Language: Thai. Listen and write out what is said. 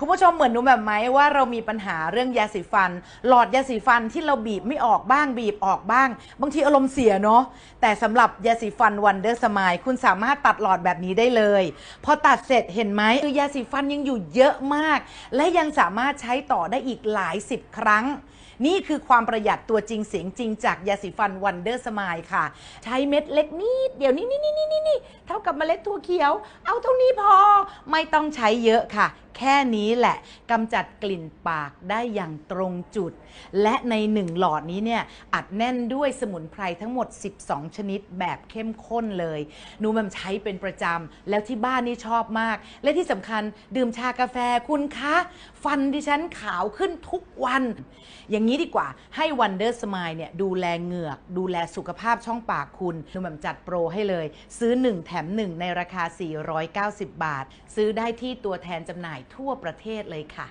คุณผู้ชมเหมือนหนูแบบไหมว่าเรามีปัญหาเรื่องยาสีฟัน หลอดยาสีฟันที่เราบีบไม่ออกบ้างบีบออกบ้าง บางทีอารมณ์เสียเนาะแต่สำหรับยาสีฟันวันเดอร์สมายคุณสามารถตัดหลอดแบบนี้ได้เลย พอตัดเสร็จเห็นไหมคือยาสีฟันยังอยู่เยอะมาก และยังสามารถใช้ต่อได้อีกหลายสิบครั้ง นี่คือความประหยัดตัวจริงเสียงจริงจากยาสีฟันวันเดอร์สมายค่ะ ใช้เม็ดเล็กนิดเดียวนี่นี่นี่นี่นี่เท่ากับเมล็ดถั่วเขียว เอาเท่านี้พอไม่ต้องใช้เยอะค่ะ แค่นี้แหละกำจัดกลิ่นปากได้อย่างตรงจุด และในหนึ่งหลอดนี้เนี่ยอัดแน่นด้วยสมุนไพรทั้งหมด 12 ชนิดแบบเข้มข้นเลยหนูมันใช้เป็นประจำแล้วที่บ้านนี่ชอบมาก และที่สำคัญดื่มชากาแฟคุณคะ ฟันดิฉันขาวขึ้นทุกวัน อย่างนี้ดีกว่าให้ Wonder Smile เนี่ยดูแลเหงือก ดูแลสุขภาพช่องปากคุณหนูแบบจัดโปรให้เลย ซื้อ 1 แถม 1 ในราคา 490 บาท ซื้อได้ที่ตัวแทนจำหน่ายทั่วประเทศเลยค่ะ